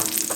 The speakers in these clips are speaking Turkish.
감사합니다.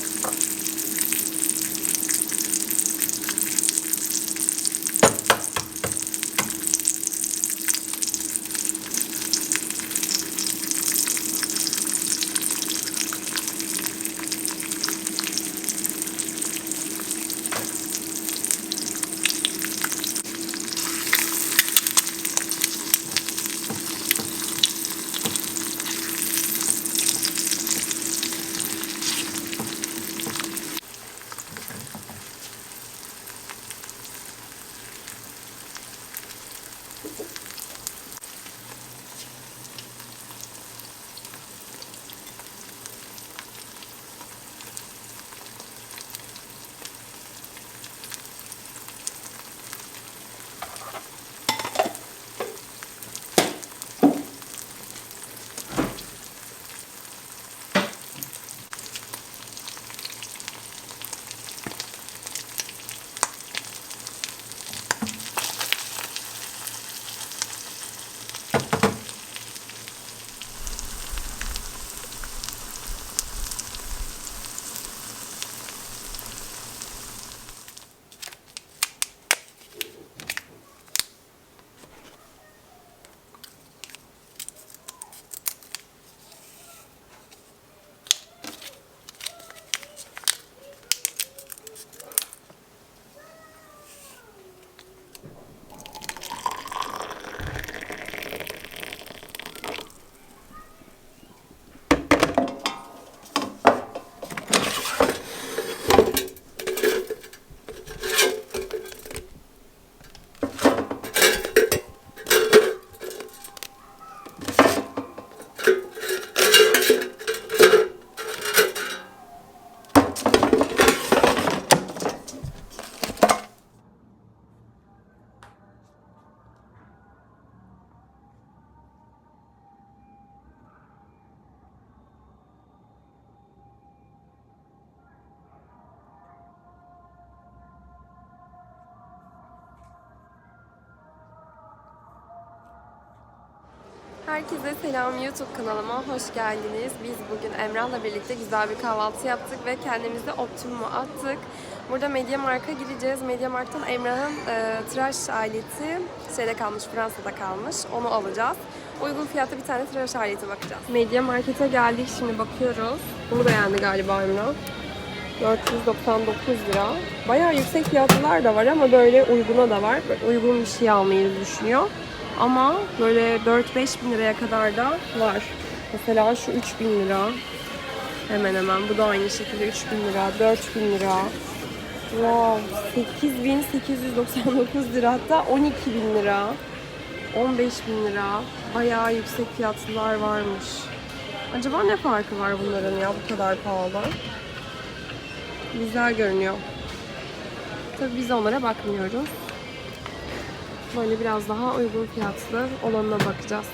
Herkese selam YouTube kanalıma hoş geldiniz. Biz bugün Emrah'la birlikte güzel bir kahvaltı yaptık ve kendimizi Optimum'a attık. Burada Mediamarkt'a gideceğiz. Mediamarkt'tan Emrah'ın e, tıraş aleti şeyde kalmış, Fransa'da kalmış. Onu alacağız. Uygun fiyatlı bir tane tıraş aleti bakacağız. Mediamarkt'e geldik şimdi bakıyoruz. Bunu beğendi galiba Emrah. 499 lira. Bayağı yüksek fiyatlılar da var ama böyle uyguna da var. Uygun bir şey almayı düşünüyor. Ama böyle 4-5 bin liraya kadar da var. Mesela şu 3 bin lira. Hemen hemen. Bu da aynı şekilde 3 bin lira, 4 bin lira. Wow. 8899 lira hatta 12 bin lira. 15 bin lira. Bayağı yüksek fiyatlılar varmış. Acaba ne farkı var bunların ya bu kadar pahalı? Güzel görünüyor. Tabii biz onlara bakmıyoruz. Böyle biraz daha uygun fiyatlı olanına bakacağız.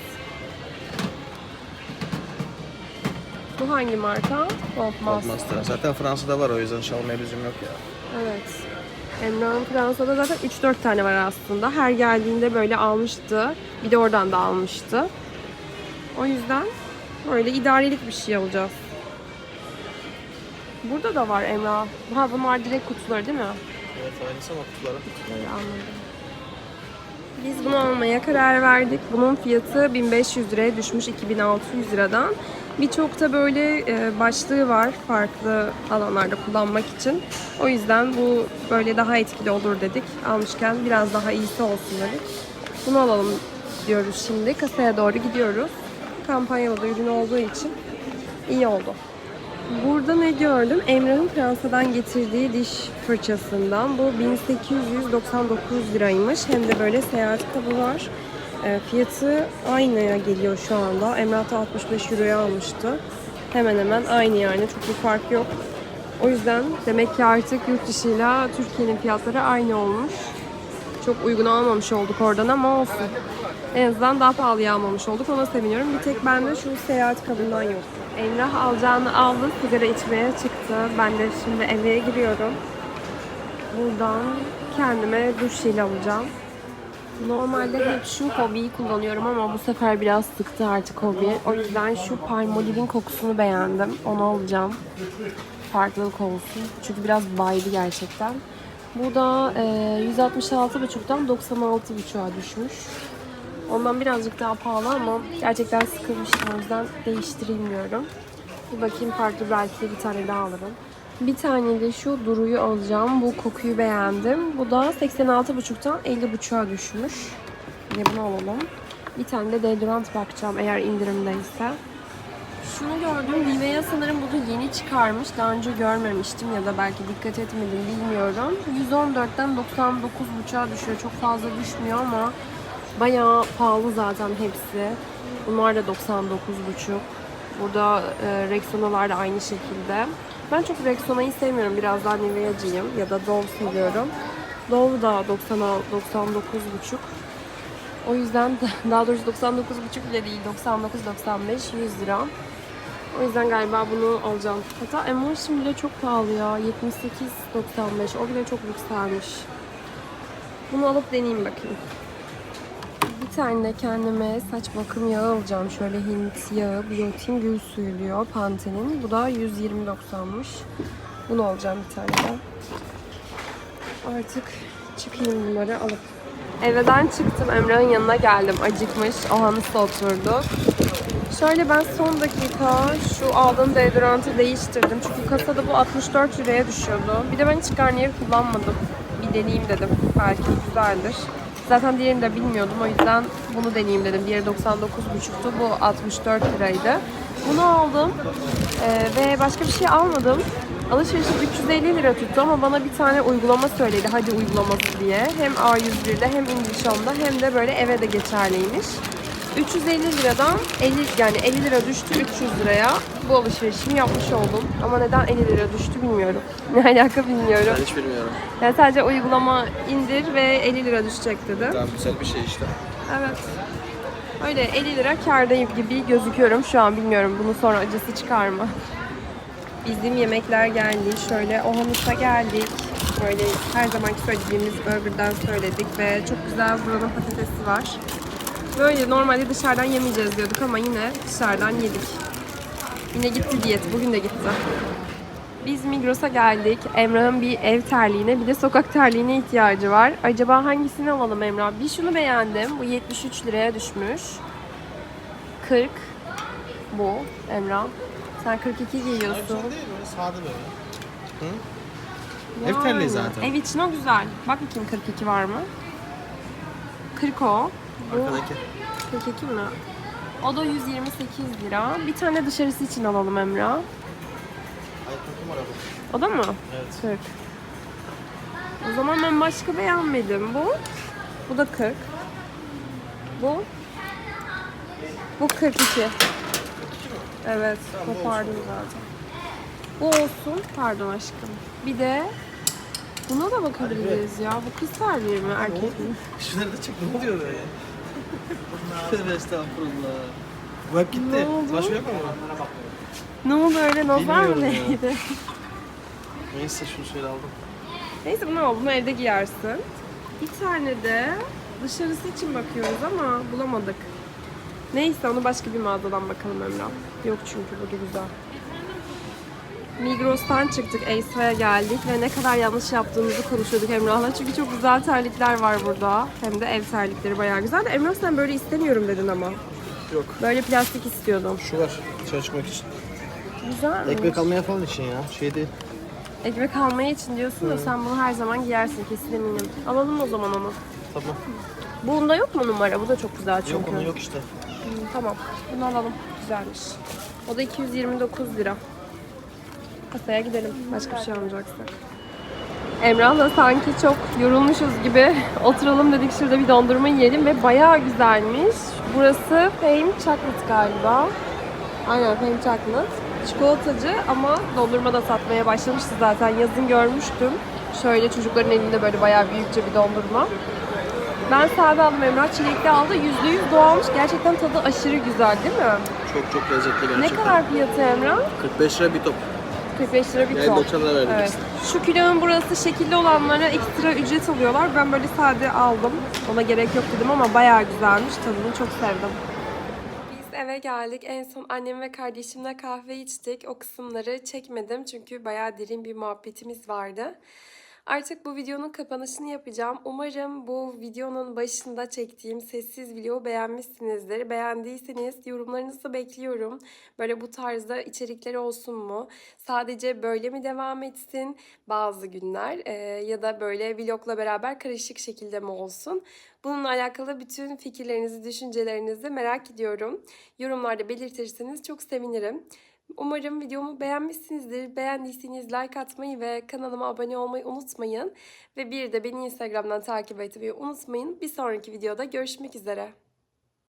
Bu hangi marka? Goldmaster. Master. Zaten Fransa'da var o yüzden Xiaomi bizim yok ya. Evet. Emrah'ın Fransa'da zaten 3-4 tane var aslında. Her geldiğinde böyle almıştı. Bir de oradan da almıştı. O yüzden böyle idarelik bir şey alacağız. Burada da var Emrah. Ha bunlar direkt kutuları değil mi? Evet aynısı ama kutuları. Böyle anladım. Biz bunu almaya karar verdik. Bunun fiyatı 1500 liraya düşmüş 2600 liradan. Birçok da böyle e, başlığı var farklı alanlarda kullanmak için. O yüzden bu böyle daha etkili olur dedik. Almışken biraz daha iyisi olsun dedik. Bunu alalım diyoruz şimdi. Kasaya doğru gidiyoruz. Kampanyalı da ürün olduğu için iyi oldu. Burada ne gördüm? Emrah'ın Fransa'dan getirdiği diş fırçasından. Bu 1899 liraymış. Hem de böyle seyahat kitabı var. E, fiyatı aynıya geliyor şu anda. Emrah da 65 euroya almıştı. Hemen hemen aynı yani. Çok bir fark yok. O yüzden demek ki artık yurt dışıyla Türkiye'nin fiyatları aynı olmuş. Çok uygun almamış olduk oradan ama olsun. En azından daha pahalıya almamış olduk. Ona seviniyorum. Bir tek bende şu seyahat kabından yok. Emrah alacağını aldı. Sigara içmeye çıktı. Ben de şimdi eve giriyorum. Buradan kendime duş jeli alacağım. Normalde hep şu hobiyi kullanıyorum ama bu sefer biraz sıktı artık hobi. O yüzden şu Palmolive'in kokusunu beğendim. Onu alacağım. Farklılık olsun. Çünkü biraz baydı gerçekten. Bu da e, 166,5'tan 96,5'a düşmüş. Ondan birazcık daha pahalı ama gerçekten sıkılmıştım o yüzden değiştireyim. Bir bakayım farklı belki de bir tane daha alırım. Bir tane de şu Duru'yu alacağım. Bu kokuyu beğendim. Bu da 86,5'tan 50,5'a düşmüş. Yine bunu alalım. Bir tane de deodorant bakacağım eğer indirimdeyse. Şunu gördüm. Nivea sanırım bunu yeni çıkarmış. Daha önce görmemiştim ya da belki dikkat etmedim bilmiyorum. 114'ten 99,5'a düşüyor. Çok fazla düşmüyor ama bayağı pahalı zaten hepsi. Bunlar da 99,5. Burada e, Rexona'lar da aynı şekilde. Ben çok Rexona'yı sevmiyorum. Biraz daha Nivea'cıyım ya da Dove seviyorum. Dove da 90 99,5. O yüzden daha doğrusu 99,5 bile değil. 99-95 100 lira. O yüzden galiba bunu alacağım. Hatta Emotion bile çok pahalı ya. 78.95. O bile çok yükselmiş. Bunu alıp deneyeyim bakayım. Bir tane de kendime saç bakım yağı alacağım. Şöyle Hint yağı, biotin gül suyu diyor Pantene'in. Bu da 120.90'mış. Bunu alacağım bir tane de. Artık çıkayım bunları alıp. Evden çıktım. Emrah'ın yanına geldim. Acıkmış. Ohanıs'ta oturduk. Şöyle ben son dakika şu aldığım deodorantı değiştirdim. Çünkü kasada bu 64 liraya düşüyordu. Bir de ben hiç Garnier kullanmadım. Bir deneyeyim dedim. Belki güzeldir. Zaten diğerini de bilmiyordum. O yüzden bunu deneyeyim dedim. Diğeri 99,5'tu. Bu 64 liraydı. Bunu aldım. Ee, ve başka bir şey almadım. Alışverişim 350 lira tuttu ama bana bir tane uygulama söyledi. Hadi uygulaması diye. Hem A101'de hem Home'da hem de böyle eve de geçerliymiş. 350 liradan 50 yani 50 lira düştü 300 liraya bu alışverişimi yapmış oldum. Ama neden 50 lira düştü bilmiyorum. Ne alaka bilmiyorum. Ben hiç bilmiyorum. Yani sadece uygulama indir ve 50 lira düşecek dedi. Tamam güzel bir şey işte. Evet. Öyle 50 lira kârdayım gibi gözüküyorum şu an bilmiyorum bunun sonra acısı çıkar mı? Bizim yemekler geldi. Şöyle Ohanus'a geldik. Böyle her zamanki söylediğimiz burgerden söyledik ve çok güzel buranın patatesi var. Böyle normalde dışarıdan yemeyeceğiz diyorduk ama yine dışarıdan yedik. Yine gitti diyet. Bugün de gitti. Biz Migros'a geldik. Emrah'ın bir ev terliğine bir de sokak terliğine ihtiyacı var. Acaba hangisini alalım Emrah? Bir şunu beğendim. Bu 73 liraya düşmüş. 40 bu Emrah. Sen 42 giyiyorsun. değil? Sade böyle. Ev Yani, terliği zaten. Ev için o güzel. Bak bakayım 42 var mı? 40 o. Bu Arkadaki. 42 mi? O da 128 lira. Bir tane dışarısı için alalım Emrah. Ayakkabı numara bu. O da mı? Evet. 40. O zaman ben başka beğenmedim. Bu? Bu da 40. Bu? Bu 42. Evet, kopardım zaten. Bu olsun. Pardon aşkım. Bir de buna da bakabiliriz ya. Bu kız terliği mi, erkek mi? Şunları da çek. Ne oluyor böyle? Tövbe estağfurullah. Bu hep gitti. Ne oldu? Başka yok mu? Ne oldu öyle? Nazar mı Bilmiyorum ya. değdi? Neyse şunu şöyle aldım. Neyse bunu al. Bunu evde giyersin. Bir tane de dışarısı için bakıyoruz ama bulamadık. Neyse onu başka bir mağazadan bakalım Emrah. Yok çünkü burada güzel. Migros'tan çıktık, Ace'ye geldik ve ne kadar yanlış yaptığımızı konuşuyorduk Emrah'la. Çünkü çok güzel terlikler var burada. Hem de ev terlikleri bayağı güzel. Emrah sen böyle istemiyorum dedin ama. Yok. Böyle plastik istiyordum. Şu var. Dışarı çıkmak için. Güzel mi? Ekmek almaya falan için ya. Şey değil. Ekmek almaya için diyorsun da sen bunu her zaman giyersin kesin eminim. Alalım o zaman onu. Tamam. Bunda yok mu numara? Bu da çok güzel çünkü. Yok onun yok işte. Hmm, tamam. Bunu alalım. Güzelmiş. O da 229 lira. Kasaya gidelim. Başka bir şey almayacaksak. Emrah'la sanki çok yorulmuşuz gibi oturalım dedik şurada bir dondurma yiyelim ve bayağı güzelmiş. Burası Fame Chocolate galiba. Aynen Fame Chocolate. Çikolatacı ama dondurma da satmaya başlamıştı zaten. Yazın görmüştüm. Şöyle çocukların elinde böyle bayağı büyükçe bir dondurma. Ben sade aldım Emrah çilekli aldı. %100 doğalmış. Gerçekten tadı aşırı güzel değil mi? Çok çok lezzetli gerçekten. Ne kadar fiyatı Emrah? 45 lira bir top. 45 lira bir Yani top. 90 lira verdik. Evet. Şu külahın burası şekilli olanlara ekstra ücret alıyorlar. Ben böyle sade aldım. Ona gerek yok dedim ama bayağı güzelmiş. Tadını çok sevdim. Biz eve geldik. En son annem ve kardeşimle kahve içtik. O kısımları çekmedim çünkü bayağı derin bir muhabbetimiz vardı. Artık bu videonun kapanışını yapacağım. Umarım bu videonun başında çektiğim sessiz video beğenmişsinizdir. Beğendiyseniz yorumlarınızı bekliyorum. Böyle bu tarzda içerikler olsun mu? Sadece böyle mi devam etsin bazı günler? Ee, ya da böyle vlogla beraber karışık şekilde mi olsun? Bununla alakalı bütün fikirlerinizi, düşüncelerinizi merak ediyorum. Yorumlarda belirtirseniz çok sevinirim. Umarım videomu beğenmişsinizdir. Beğendiyseniz like atmayı ve kanalıma abone olmayı unutmayın. Ve bir de beni Instagram'dan takip etmeyi unutmayın. Bir sonraki videoda görüşmek üzere.